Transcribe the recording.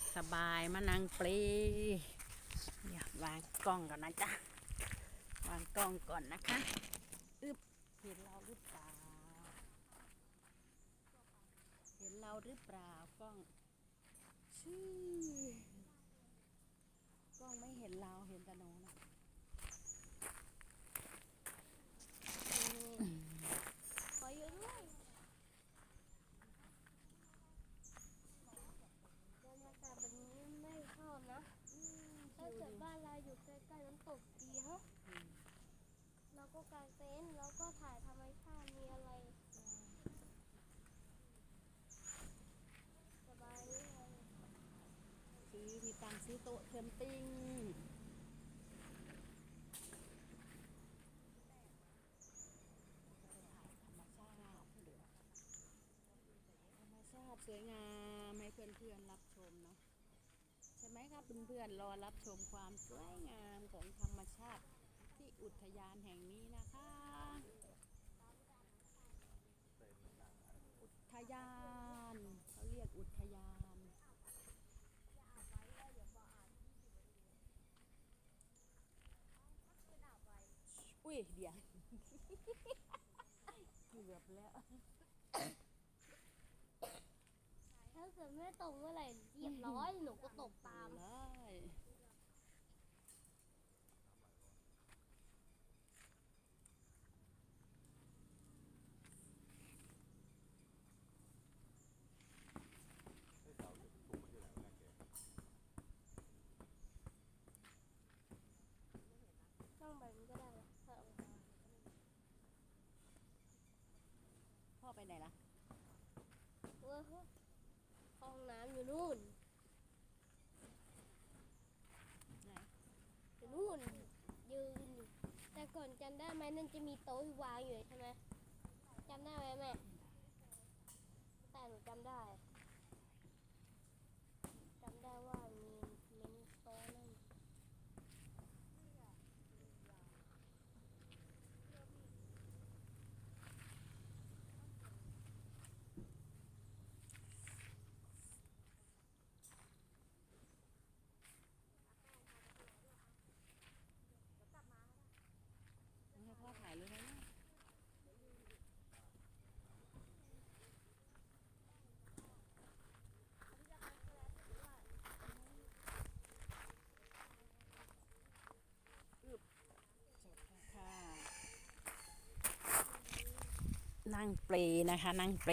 ากสบายมานั่งเปลีอยาวางกล้องก่อนนะจ๊ะ วางกล้องก่อนนะคะ อึบเห็นเราหรือเปล่า เห็นเราหรือเปล่ากล้องชื่อกล้องไม่เห็นเราเห็นแต่หนูนะ ขออยู่ด้วยบรรยากาศแบบนี้ไม่ชอบนะ ถ้าเกิด บ้านเราอยู่ใกล้ๆน้ำตกดีฮะเราก็กางเต็นท์เราก็ถ่ายธรรมชาติมีอะไรสบายเลยซื้อมีตังซื้อโต๊ะแคมปิ้งธรรมชาติสวยงามให้เพื่อนๆรับชมเนาะ เพื่อนๆรอรับชมความสวยงามของธรรมชาติที่อุทยานแห่งนี้นะคะอุทยานเขาเรียกอุทยานอุ้ยเดี๋ยว เกือบแล้ว ถ้าเกิดไม่ตกเมื่อไหร่เรียบร้อยหนูก็ตกตามเลยนั่งแบบนี้ก็ได้นะพ่อไปไหนล่ะ เว้ยห้ อยู่นู่นไหนอยู่นู่นยืนอยู่แต่ก่อนจำได้ไหมนั่นจะมีโต๊ะวางอยู่ใช่ไหมจำได้ไหมแม่แต่หนูจำได้จำได้ว่ามีมีโต๊ะนั่น ให้พ่อถ่ายเลยนะอึบจบแล้วค่ะ นั่งเปลนะคะ นั่งเปล